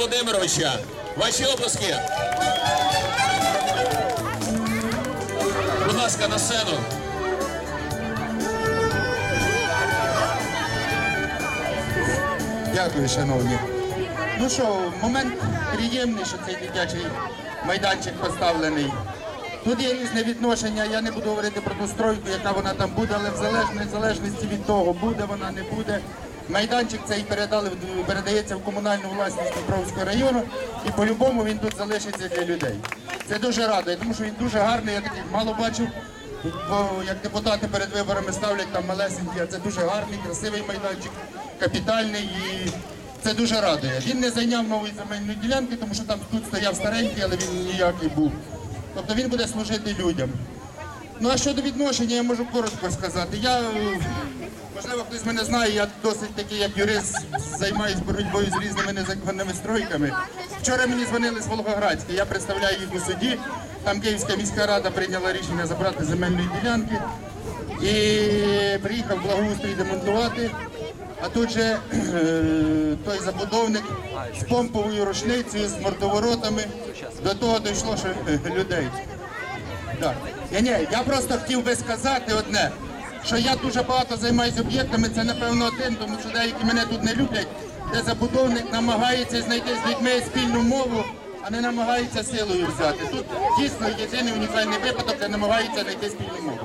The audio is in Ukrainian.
Володимировича. Ваші оплески. Будь ласка, на сцену. Дякую, шановні. Ну що, момент приємний, що цей дитячий майданчик поставлений. Тут є різне відношення, я не буду говорити про ту стройку, яка вона там буде, але в залежності, від того, буде вона, не буде. Майданчик цей передали, передається в комунальну власність Дніпровського району і по-любому він тут залишиться для людей. Це дуже радує, тому що він дуже гарний, я таких мало бачив. Бо як депутати перед виборами ставлять там малесенькі, а це дуже гарний, красивий майданчик, капітальний і це дуже радує. Він не зайняв нової земельної ділянки, тому що там тут стояв старенький, але він ніякий був. Тобто він буде служити людям. Ну а щодо відношення, я можу коротко сказати. Я, е, можливо, хтось мене знає, я досить такий, як юрист, займаюся боротьбою з різними незаконними стройками. Вчора мені дзвонили з Волгоградська, я представляю їх у суді. Там Київська міська рада прийняла рішення забрати земельні ділянки. І приїхав благоустрій демонтувати. А тут же е, той забудовник з помповою рушницею, з мордоворотами. До того дійшло, що е, людей. Так. Ні, ні, я просто хотів би сказати одне, що я дуже багато займаюся об'єктами, це напевно один, тому що деякі мене тут не люблять, де забудовник намагається знайти з людьми спільну мову, а не намагається силою взяти. Тут дійсно єдиний унікальний випадок, де намагається знайти спільну мову.